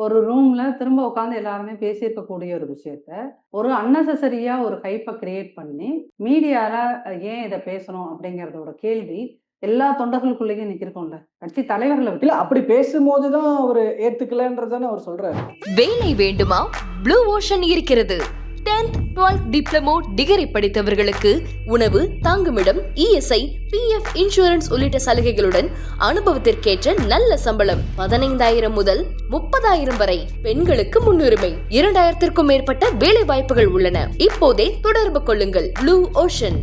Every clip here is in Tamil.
ஒரு ரூம்ல திரும்ப உட்காந்து எல்லாருமே பேசியிருக்கக்கூடிய ஒரு விஷயத்த ஒரு அன்னெசரியா ஒரு ஹைப்பை கிரியேட் பண்ணி மீடியால ஏன் இதை பேசணும் அப்படிங்கறதோட கேள்வி எல்லா தொண்டர்களுக்குள்ளேயும் நிற்கிறோம்ல கட்சி தலைவர்களை விட்டு. அப்படி பேசும்போதுதான் அவர் ஏத்துக்கலன்றதானே அவர் சொல்றாரு. வேலை வேண்டுமா? ப்ளூ ஓஷன் இருக்கிறது. 10th 12th டிப்ளமோ டிகிரி படித்தவர்களுக்கு உணவு தங்குமிடம் இஎஸ்ஐ பிஎஃப் இன்சூரன்ஸ் உள்ளிட்ட சலுகைகளுடன் அனுபவத்திற்கேற்ற நல்ல சம்பளம் பதினைந்தாயிரம் முதல் முப்பதாயிரம் வரை பெண்களுக்கு முன்னுரிமை. இரண்டாயிரத்திற்கும் மேற்பட்ட வேலை வாய்ப்புகள் உள்ளன. இப்போதே தொடர்பு கொள்ளுங்கள். ப்ளூ ஓஷன்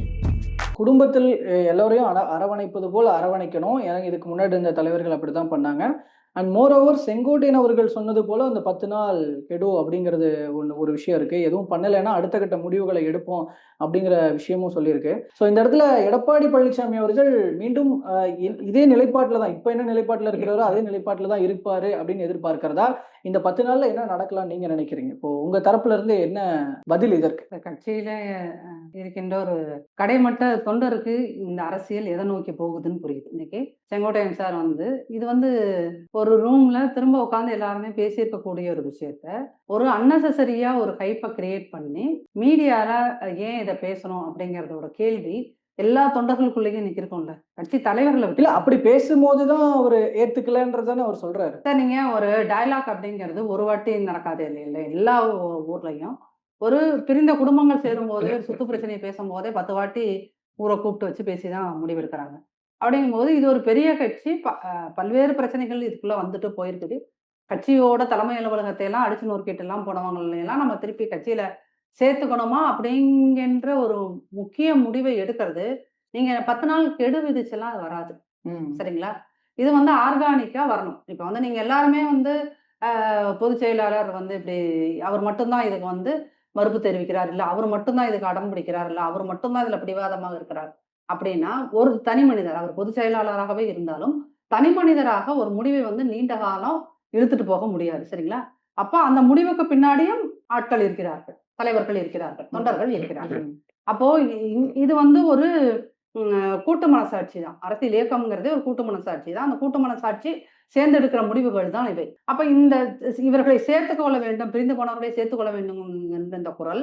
குடும்பத்தில் எல்லோரையும் அர அரவணைப்பது போல் அரவணைக்கணும். எனக்கு இதுக்கு முன்னாடி இருந்த தலைவர்கள் அப்படிதான் பண்ணாங்க. அண்ட் மோர் ஓவர் செங்கோட்டையன் அவர்கள் சொன்னது போல அந்த பத்து நாள் கெடு அப்படிங்கிறது ஒன்று ஒரு விஷயம் இருக்கு. எதுவும் பண்ணலைன்னா அடுத்த கட்ட முடிவுகளை எடுப்போம் அப்படிங்கிற விஷயமும் சொல்லியிருக்கு. ஸோ இந்த இடத்துல எடப்பாடி பழனிசாமி அவர்கள் மீண்டும் இதே நிலைப்பாட்டில் தான் இப்போ என்ன நிலைப்பாட்டில் இருக்கிறாரோ அதே நிலைப்பாட்டில் தான் இருப்பாரு அப்படின்னு எதிர்பார்க்கிறதா? இந்த பத்து நாள்ல என்ன நடக்கலாம் நீங்க நினைக்கிறீங்க? இப்போ உங்க தரப்புல இருந்து என்ன பதில் இதற்கு? கட்சியில் கட்சியில இருக்கின்ற ஒரு கடைமட்ட தொண்டருக்கு இந்த அரசியல் எதை நோக்கி போகுதுன்னு புரியுது. இன்னைக்கு செங்கோட்டையன் சார் வந்து இது வந்து ஒரு ரூம்ல திரும்ப உட்காந்து எல்லாருமே பேசியிருக்கக்கூடிய ஒரு விஷயத்த ஒரு அன்னெசரியா ஒரு ஹைப்பை கிரியேட் பண்ணி மீடியால ஏன் இதை பேசணும் அப்படிங்கறதோட கேள்வி எல்லா தொண்டர்களுக்குள்ளேயும் நிற்கிறோம்ல கட்சி தலைவர்களை இல்ல அப்படி பேசும்போதுதான் அவர் ஏத்துக்கலன்றதானே அவர் சொல்றாரு. சார் நீங்க ஒரு டயலாக் அப்படிங்கிறது ஒரு வாட்டி நடக்காது இல்லைல்ல எல்லா ஊர்லயும். ஒரு பிரிந்த குடும்பங்கள் சேரும்போது சுத்து பிரச்சனையை பேசும்போதே பத்து வாட்டி ஊரை கூப்பிட்டு வச்சு பேசி தான் முடிவெடுக்கிறாங்க. அப்படிங்கும்போது இது ஒரு பெரிய கட்சி. பல்வேறு பிரச்சனைகள் இதுக்குள்ள வந்துட்டு போயிருக்குது. கட்சியோட தலைமை அலுவலகத்தை எல்லாம் அடிச்சு நொறுக்கிட்டு எல்லாம் போனவங்களை எல்லாம் நம்ம திருப்பி கட்சியில சேர்த்துக்கணுமா அப்படிங்கின்ற ஒரு முக்கிய முடிவை எடுக்கிறது. நீங்க பத்து நாள் கெடு விதிச்செல்லாம் அது வராது. சரிங்களா? இது வந்து ஆர்கானிக்கா வரணும். இப்போ வந்து நீங்க எல்லாருமே வந்து பொதுச் செயலாளர் வந்து இப்படி அவர் மட்டும்தான் இதுக்கு வந்து மறுப்பு தெரிவிக்கிறார். இல்ல அவர் மட்டும்தான் இதுக்கு அடம் பிடிக்கிறார். இல்ல அவர் மட்டும்தான் இதுல பிடிவாதமாக இருக்கிறார். அப்படின்னா ஒரு தனி மனிதர் அவர் பொதுச் செயலாளராகவே இருந்தாலும் தனி மனிதராக ஒரு முடிவை வந்து நீண்ட காலம் இழுத்துட்டு போக முடியாது சரிங்களா? அப்ப அந்த முடிவுக்கு பின்னாடியும் ஆட்கள் இருக்கிறார்கள் தலைவர்கள் இருக்கிறார்கள் தொண்டர்கள் இருக்கிறார்கள். அப்போ இது வந்து ஒரு கூட்டு மனசாட்சி தான். அரசியல் இயக்கம்ங்கிறதே ஒரு கூட்டு மனசாட்சி தான். அந்த கூட்டு மனசாட்சி சேர்ந்தெடுக்கிற முடிவுகள் தான் இவை. அப்ப இந்த இவர்களை சேர்த்துக் கொள்ள வேண்டும் பிரிந்து போனவர்களை சேர்த்துக் கொள்ள வேண்டும் என்ற இந்த குரல்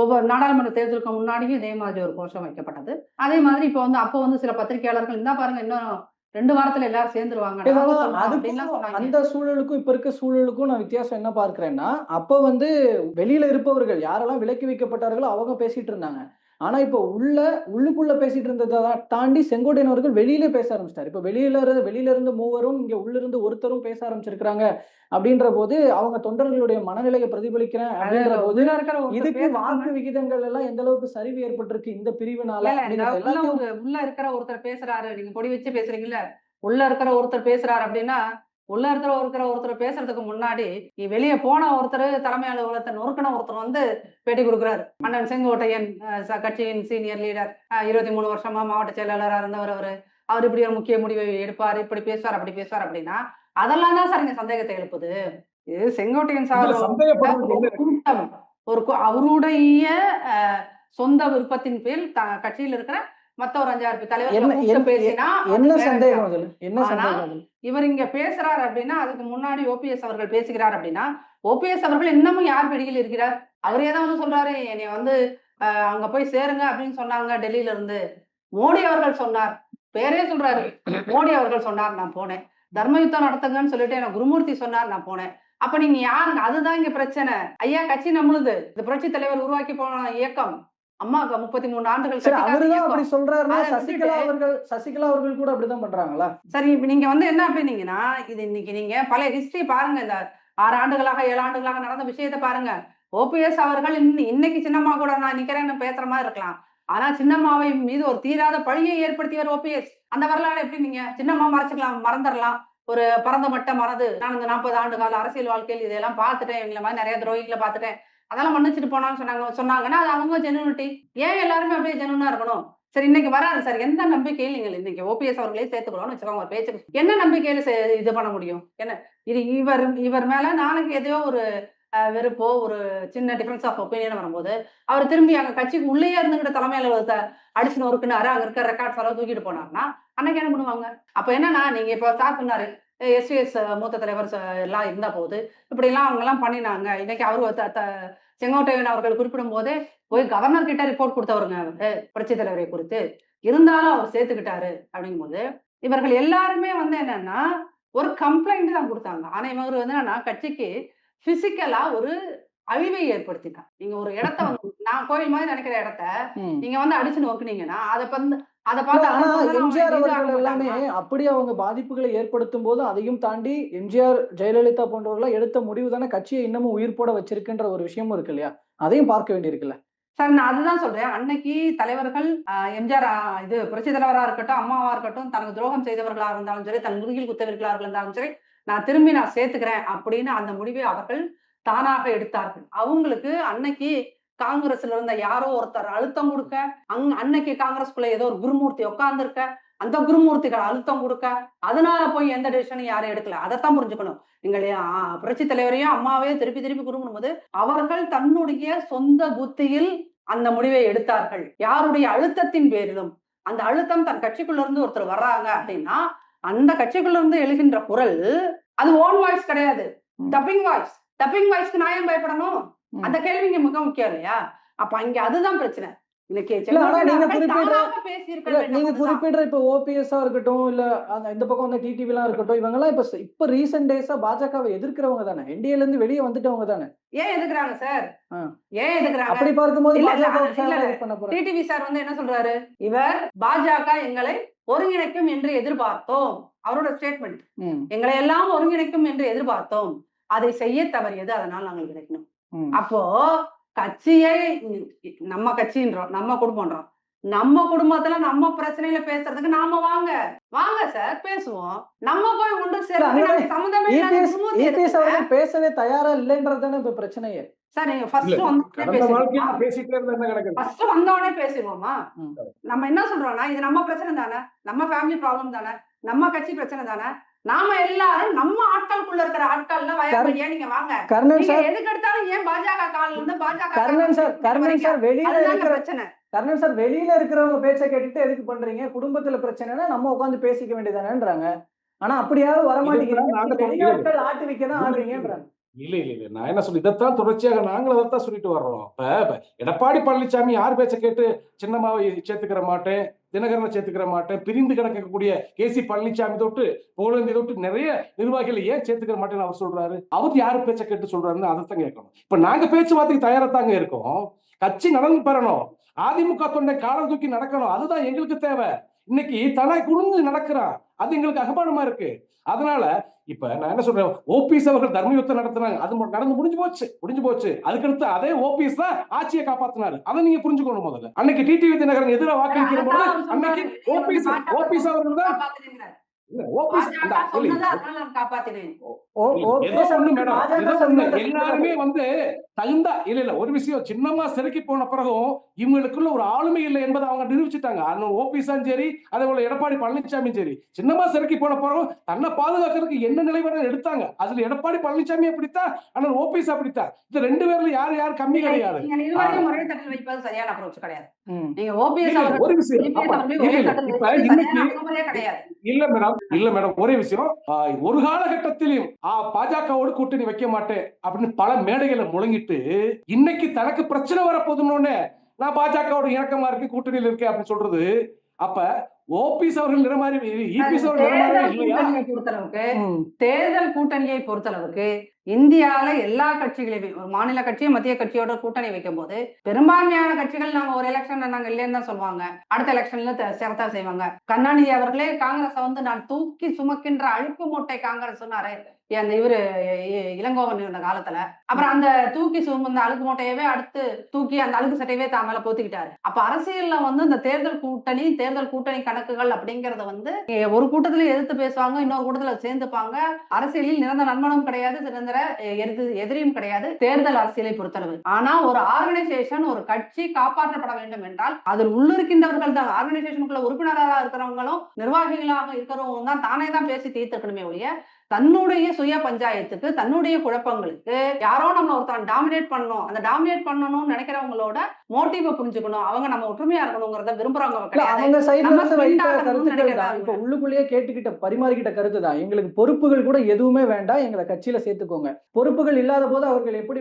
ஒவ்வொரு நாடாளுமன்ற தேர்தலுக்கு முன்னாடியும் இதே மாதிரி ஒரு கோஷம் வைக்கப்பட்டது. அதே மாதிரி இப்போ வந்து அப்போ வந்து சில பத்திரிகையாளர்கள் இந்த பாருங்க இன்னும் ரெண்டு வாரத்துல எல்லாரும் சேர்ந்துருவாங்க. அந்த சூழலுக்கும் இப்ப இருக்க சூழலுக்கும் நான் வித்தியாசம் என்ன பார்க்கிறேன்னா அப்ப வந்து வெளியில இருப்பவர்கள் யாரெல்லாம் விலக்கி வைக்கப்பட்டார்களோ அவங்க பேசிட்டு இருந்தாங்க. ஆனா இப்ப உள்ள உள்ளுக்குள்ள பேசிட்டு இருந்ததை தாண்டி செங்கோட்டையன் அவர்கள் வெளியில பேச ஆரம்பிச்சிட்டாரு. இப்ப வெளியில இருந்து வெளியில இருந்து மூவரும் இங்க உள்ள இருந்து ஒருத்தரும் பேச ஆரம்பிச்சிருக்காங்க அப்படின்ற போது அவங்க தொண்டர்களுடைய மனநிலையை பிரதிபலிக்கிறேன் அப்படின்ற போது இதுக்கு. வாக்கு விகிதங்கள் எல்லாம் எந்த அளவுக்கு சரிவு ஏற்பட்டிருக்கு இந்த பிரிவினால? உள்ள இருக்கிற ஒருத்தர் பேசுறாரு. நீங்க பொடி வச்சு பேசுறீங்கல்ல. உள்ள இருக்கிற ஒருத்தர் பேசுறாரு அப்படின்னா உள்ள இருக்கிற இருக்கிற ஒருத்தர் பேசுறதுக்கு முன்னாடி வெளியே போன ஒருத்தர் தலைமை அலுவலகத்தை நொறுக்கின ஒருத்தர் வந்து பேட்டி கொடுக்குறாரு. அண்ணன் செங்கோட்டையன் கட்சியின் சீனியர் லீடர் இருபத்தி மூணு வருஷமா மாவட்ட செயலாளராக இருந்தவர் அவரு. அவர் இப்படி ஒரு முக்கிய முடிவை எடுப்பார் இப்படி பேசுவார் அப்படி பேசுவார் அப்படின்னா அதெல்லாம் தான் சார் இங்க சந்தேகத்தை எழுப்புது. இது செங்கோட்டையன் சார் கூட்டம். ஒரு அவருடைய சொந்த விருப்பத்தின் பேர் த- கட்சியில் இருக்கிற மத்த ஒரு அஞ்சாறு பேர் தலைவர்களை என்ன- பேசினா சந்தேகம் என்ன இவர் இங்க பேசுறாரு அப்படின்னா அதுக்கு முன்னாடி ஓபிஎஸ் அவர்கள் பேசுகிறார் அப்படின்னா ஓபிஎஸ் அவர்கள் இன்னமும் யார் பிடியில் இருக்கிறார்? அவரே தான் வந்து சொல்றாரு என்னை வந்து அங்க போய் சேருங்க அப்படின்னு சொன்னாங்க டெல்லியில இருந்து. மோடி அவர்கள் சொன்னார். பேரே சொல்றாரு. மோடி அவர்கள் சொன்னார் நான் போனேன். தர்ம யுத்தம் நடத்துங்கன்னு சொல்லிட்டு எனக்கு குருமூர்த்தி சொன்னார் நான் போனேன். அப்ப நீங்க யாருங்க? அதுதான் இங்க பிரச்சனை. ஐயா கட்சி நம்மளுது. இந்த புரட்சி தலைவர் உருவாக்கி போன இயக்கம். அம்மா முப்பத்தி மூணு ஆண்டுகள் சரி அவருதான். அப்படி சொல்றாருன்னா சசிகலா அவர்கள் சசிகலா அவர்கள் கூட அப்படிதான் பண்றாங்களா? சரி இப்ப நீங்க வந்து என்ன அப்படின்னீங்கன்னா இது இன்னைக்கு நீங்க பழைய ஹிஸ்டரி பாருங்க இந்த ஆறு ஆண்டுகளாக ஏழு ஆண்டுகளாக நடந்த விஷயத்தை பாருங்க. ஓபிஎஸ் அவர்கள் இன்னி- இன்னைக்கு சின்னம்மா கூட நான் நிக்கிறேன்னு பேசுற மாதிரி இருக்கலாம். ஆனா சின்னம்மாவை மீது ஒரு தீராத பழியை ஏற்படுத்தியவர் ஓபிஎஸ் அந்த வரலாறு எப்படி நீங்க சின்னம்மா மறைச்சுக்கலாம் மறந்துடலாம். ஒரு பரந்த மட்ட மறந்து நான் இந்த நாற்பது ஆண்டு கால அரசியல் வாழ்க்கையில் இதெல்லாம் பார்த்துட்டேன் இவங்கள மாதிரி நிறைய துரோகிகளை பார்த்துட்டேன். அதெல்லாம் மன்னிச்சுட்டு போனான்னு சொன்னாங்க சொன்னாங்கன்னா அது அவங்க ஜெனுனிட்டி. ஏன் எல்லாருமே அப்படியே ஜெனுனா இருக்கணும்? சரி இன்னைக்கு வராது சார். எந்த நம்பிக்கையில் நீங்கள் இன்னைக்கு ஓபிஎஸ் அவர்களே சேர்த்துக்கலாம்னு வச்சுக்கோங்க ஒரு பேச்சுக்கு. என்ன நம்பிக்கையில இது பண்ண முடியும்? என்ன? இது இவர் இவர் மேல நாளைக்கு எதையோ ஒரு வெறுப்போ ஒரு சின்ன டிஃபரன்ஸ் ஆஃப் ஒப்பீனியன் வரும்போது அவர் திரும்பி அங்க கட்சிக்கு உள்ளேயே இருந்துகிட்ட தலைமையில அடிச்சுன்னு அடிச்சு நொறுக்குனாரு அங்க இருக்க ரெக்கார்ட்ஸ் எல்லாம் தூக்கிட்டு போனாருன்னா அன்னைக்கு என்ன பண்ணுவாங்க? அப்ப என்னன்னா நீங்க இப்ப ஸ்டார்ட் எஸ்விஎஸ் மூத்த தலைவர் எல்லாம் இருந்த போது. இப்படிலாம் அவங்க எல்லாம் பண்ணினாங்க. இன்னைக்கு அவர் செங்கோட்டையன் அவர்கள் குறிப்பிடும் போதே போய் கவர்னர் கிட்ட ரிப்போர்ட் கொடுத்தவருங்க புரட்சி தலைவரை குறித்து. இருந்தாலும் அவர் சேர்த்துக்கிட்டாரு அப்படிங்கும்போது இவர்கள் எல்லாருமே வந்து என்னன்னா ஒரு கம்ப்ளைண்ட் தான் கொடுத்தாங்க. ஆனா இவர் வந்து என்னன்னா கட்சிக்கு பிசிக்கலா ஒரு அழிவை ஏற்படுத்திட்டான் நீங்க ஒரு இடத்த வந்து நான் கோயில் மாதிரி நினைக்கிற இடத்த. நீங்க வந்து அடிச்சு நோக்குனீங்கன்னா அதை வந்து ஆனா எம்ஜிஆர் அவர்கள் எல்லாமே மாட்டாங்க. அப்படி அவங்க பாதிப்புகளை ஏற்படுத்தும் போது அதையும் தாண்டி எம்ஜிஆர் ஜெயலலிதா போன்றவர்கள் எடுத்த முடிவு தானே கட்சியை இன்னமும் உயிர்ப்போட வச்சிருக்குன்ற ஒரு விஷயமும் இருக்கு இல்லையா? அதையும் பார்க்க வேண்டியிருக்குல்ல. சார் நான் அதுதான் சொல்றேன். அன்னைக்கு தலைவர்கள் எம்ஜிஆர் இது புரட்சி தலைவரா இருக்கட்டும் அம்மாவா இருக்கட்டும் தனக்கு துரோகம் செய்தவர்களா இருந்தாலும் சரி தன் முதுகில் குத்தவர்களா இருந்தாலும் சரி நான் திரும்பி நான் சேர்த்துக்கிறேன் அப்படின்னு அந்த முடிவை அவர்கள் தானாக எடுத்தார்கள். அவங்களுக்கு அன்னைக்கு காங்கிரஸ்ல இருந்த யாரோ ஒருத்தர் அழுத்தம் கொடுக்க அங் அன்னைக்கு காங்கிரஸ்குள்ள ஏதோ ஒரு குருமூர்த்தி உட்கார்ந்திருக்க அந்த குருமூர்த்திகள் அழுத்தம் கொடுக்க அதனால போய் எந்த டெசிஷனும் யாரும் எடுக்கல. அதைத்தான் புரிஞ்சுக்கணும். எங்களை புரட்சி தலைவரையும் அம்மாவையும் திருப்பி திருப்பி குறிப்பிடும்போது அவர்கள் தன்னுடைய சொந்த புத்தியில் அந்த முடிவை எடுத்தார்கள். யாருடைய அழுத்தத்தின் பேரிலும். அந்த அழுத்தம் தன் கட்சிக்குள்ள இருந்து ஒருத்தர் வர்றாங்க அப்படின்னா அந்த கட்சிக்குள்ள இருந்து எழுகின்ற குரல் அது ஓன் வாய்ஸ் கிடையாது. டப்பிங் வாய்ஸ் டப்பிங் வாய்ஸ்க்கு நான் ஏன் பயப்படணும். அந்த கேள்வி இங்க மிக முக்கியம் இல்லையா அப்ப இங்க அதுதான் பிரச்சனை. நீங்க குறிப்பிடுற- இப்ப ஓபிஎஸ்ஸா இருக்கட்டும் இல்ல இந்த பக்கம் வந்து டிடிவி எல்லாம் இருக்கட்டும் இவங்க எல்லாம் இப்ப இப்ப ரீசெண்ட் டேஸா பாஜகவை எதிர்க்கிறவங்க தானே? என்டிஏல இருந்து வெளியே வந்துட்டவங்க தானே? ஏன் எதுக்குறாங்க சார். ஏன் எதுக்குறாங்க அப்படி பார்க்கும்போது டிடிவி சார் வந்து என்ன சொல்றாரு? இவர் பாஜக எங்களை ஒருங்கிணைக்கும் என்று எதிர்பார்த்தோம். அவரோட ஸ்டேட்மெண்ட் எங்களை எல்லாம் ஒருங்கிணைக்கும் என்று எதிர்பார்த்தோம். அதை செய்ய தவறியது அதனால் நாங்கள் விலகினோம். ம். அப்போ கட்சியை நம்ம கட்சின்றோம் நம்ம குடும்பம்ன்றோம் நம்ம குடும்பத்துல நம்ம பிரச்சனையில பேசுறதுக்கு நாம வாங்க. வாங்க சார் பேசுவோம். நம்ம போய் ஒன்று? அவர்கள் பேசவே தயாரா இல்லைன்றது தானே இப்ப பிரச்சனையே. சார் நீங்க ஃபர்ஸ்ட் வந்து ஃபர்ஸ்ட் வந்தவனே பேசிடுவோமா. நம்ம என்ன சொல்றோம்னா இது நம்ம பிரச்சனை தானே. நம்ம ஃபேமிலி ப்ராப்ளம் தானே. நம்ம கட்சி பிரச்சனை தானே. நாம எல்லாரும் நம்ம ஆட்களுக்குள்ள இருக்கிற ஆட்கள்ல வயப்படியா நீங்க வாங்க? கர்ணன் சார். எதுக்கு எடுத்தாலும் ஏன் பாஜக கால்ல இருந்து பாஜக கர்ணன் சார் கர்ணன் சார் வெளியில இருக்கிற பிரச்சனை. கர்ணன் சார் வெளியில இருக்கிறவங்க பேச்சை கேட்டுட்டு எதுக்கு பண்றீங்க? குடும்பத்துல பிரச்சனைனா நம்ம உட்காந்து பேசிக்க வேண்டியதானேன்றாங்க ஆனா அப்படியாவது வர இதுதான் நாங்க மாட்டேங்கிறீங்க சொல்றது. வெளியாட்கள் ஆட்டு வைக்க தான் ஆடுறீங்கன்றாங்க. இல்ல இல்ல இல்ல. நான் என்ன சொல்லி இதைத்தான் தொடர்ச்சியாக நாங்களும் அதைத்தான் சொல்லிட்டு வர்றோம். இப்ப இப்ப எடப்பாடி பழனிசாமி யார் பேச்ச கேட்டு சின்னமாவை சேர்த்துக்கிற மாட்டேன் தினகரனை சேர்த்துக்கிற மாட்டேன் பிரிந்து கிடக்கக்கூடிய கே சி பழனிசாமி தொட்டு புகழேந்தி தொட்டு நிறைய நிர்வாகிகளை ஏன் சேர்த்துக்கிற மாட்டேன்னு அவர் சொல்றாரு? அவர் யார் பேச்ச கேட்டு சொல்றாருன்னு அதைத்தான் கேட்கணும். இப்ப நாங்க பேச்சுவார்த்தைக்கு வார்த்தைக்கு தாங்க இருக்கோம். கட்சி நடந்து பெறணும். அதிமுக தொண்டை காலம் தூக்கி நடக்கணும். அதுதான் எங்களுக்கு தேவை. இன்னைக்கு தலை குனிஞ்சு நடக்கிறான். அது எங்களுக்கு அகமானமா இருக்கு. அதனால இப்ப நான் என்ன சொல்றேன்? ஓபிஎஸ் அவர்கள் தர்ம யுத்தம் நடத்தினாங்க. அது நடந்து முடிஞ்சு போச்சு. முடிஞ்சு போச்சு. அதுக்கடுத்து அதே ஓபிஎஸ் தான் ஆட்சியை காப்பாத்தினாரு. அதை நீங்க புரிஞ்சுக்கணும் முதல்ல. அன்னைக்கு டிடிவி தினகரன் எதிராக வாக்களிக்கிற போது அன்னைக்கு. ஓபிஎஸ் ஓபிஎஸ் அவர்கள் தான் மேடம் எல்லாருமே வந்து தகுந்தா இல்ல இல்ல ஒரு விஷயம் சின்னம்மா சிறைக்கு போன பிறகும் இவங்களுக்குள்ள ஒரு ஆளுமை இல்லை என்பதை அவங்க நிரூபிச்சுட்டாங்க. ஓபிஎஸும் சரி அதே போல எடப்பாடி பழனிசாமியும் சரி. சின்னம்மா சிறைக்கு போன பிறகும் தன்னை பாதுகாக்கிறதுக்கு என்ன நிலைப்பாடு எடுத்தாங்க? அதுல எடப்பாடி பழனிசாமி அப்படித்தான் அண்ணன் ஓபிஎஸ் அப்படித்தான். இந்த ரெண்டு பேர்ல யார் யார் கம்மி கிடையாது. நீங்க இருவரையும் ஒரே தட்டில் வைப்பது சரியான அப்ரோச் கிடையாது. நீங்க ஓபிஎஸ் ஒரு விஷயம் இல்ல, ஒரே இல்ல. இல்ல மேடம் ஒரே விஷயம் ஒரு காலகட்டத்திலும் பாஜகவோடு கூட்டணி வைக்க மாட்டேன் அப்படின்னு பல மேடைகளை முழங்கிட்டு இன்னைக்கு தனக்கு பிரச்சனை வரப்போதுன்னு நான் பாஜகவோட இணக்கமா இருக்கு கூட்டணியில் இருக்கேன் அப்படின்னு சொல்றது அப்ப ஓபிஎஸ் அவர்கள் இபிஎஸ் தேர்தல் கூட்டணியை பொறுத்தளவுக்கு தேர்தல் கூட்டணியை பொறுத்தளவுக்கு இந்தியால எல்லா கட்சிகளையுமே ஒரு மாநில கட்சியும் மத்திய கட்சியோட கூட்டணி வைக்கும் போது பெரும்பான்மையான கட்சிகள் நாங்க ஒரு எலெக்ஷன்ல நாங்க இல்லைன்னு தான் சொல்லுவாங்க அடுத்த எலெக்ஷன்ல சிறத்தா செய்வாங்க கருணாநிதி அவர்களே காங்கிரஸ் வந்து நான் தூக்கி சுமக்கின்ற அழுப்பு மூட்டை காங்கிரஸ் சொன்னாரு அந்த இவரு இ- இளங்கோவன் இருந்த காலத்துல. அப்புறம் அந்த தூக்கி சுமந்த அழுக்கு மூட்டையவே அடுத்து தூக்கி அந்த அழுக்கு சட்டையவே தான் மேல போத்திக்கிட்டாரு. அப்ப அரசியல்ல வந்து இந்த தேர்தல் கூட்டணி தேர்தல் கூட்டணி கணக்குகள் அப்படிங்கறத வந்து ஒரு கூட்டத்துல எதிர்த்து பேசுவாங்க இன்னொரு கூட்டத்துல சேர்ந்துப்பாங்க. அரசியலில் நிரந்தர நண்பனும் கிடையாது நிரந்தர எதிர்த்து எதிர் எதிரியும் கிடையாது தேர்தல் அரசியலை பொறுத்தளவு. ஆனா ஒரு ஆர்கனைசேஷன் ஒரு கட்சி காப்பாற்றப்பட வேண்டும் என்றால் அதில் உள்ளிருக்கின்றவர்கள் தான். ஆர்கனைசேஷனுக்குள்ள உறுப்பினராக இருக்கிறவங்களும் நிர்வாகிகளாக இருக்கிறவங்க தான் தானே தான் பேசி தீர்த்துக்கணுமே ஒழிய தன்னுடைய சுய பஞ்சாயத்துக்கு தன்னுடைய குழப்பங்களுக்கு யாரோ நம்ம ஒருத்தன் டாமினேட் பண்ணணும். அந்த டாமினேட் பண்ணணும்னு நினைக்கிறவங்களோட மோட்டிவை புரிஞ்சுக்கணும். அவங்க நம்ம ஒற்றுமையா இருக்கணுங்கிறத விரும்புறவங்க அவங்க சைடுல தான். இப்ப உள்ளுக்குள்ளேயே கேட்டுக்கிட்ட பரிமாறிக்கிட்ட கருத்து தான். எங்களுக்கு பொறுப்புகள் கூட எதுவுமே வேண்டாம். எங்களை கட்சியில சேர்த்துக்கோங்க. பொறுப்புகள் இல்லாத போது அவர்கள் எப்படி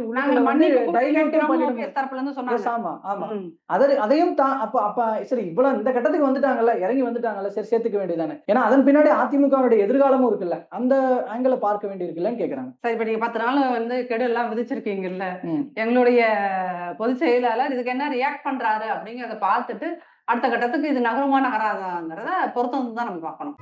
ஆமா ஆமா. அதை அதையும் தான் அப்ப அப்ப சரி இவ்வளவு இந்த கட்டத்துக்கு வந்துட்டாங்கல்ல இறங்கி வந்துட்டாங்கல்ல சரி சேர்த்துக்க வேண்டியதானே ஏன்னா அதன் பின்னாடி அதிமுகவுடைய எதிர்காலமும் இருக்குல்ல அந்த ஆங்கிளை பார்க்க வேண்டி இருக்குல்லன்னு கேக்குறாங்க. சரி இப்ப நீங்க பத்து நாள் வந்து கெடு எல்லாம் விதிச்சிருக்கீங்கல்ல. எங்களுடைய பொதுச் செயலாளர் இதுக்கு என்ன ரியாக்ட் பண்றாரு அப்படிங்கிறத பார்த்துட்டு அடுத்த கட்டத்துக்கு இது நகருமா நகராதாங்கிறத பொறுத்து வந்து தான் நம்ம பார்க்கணும்.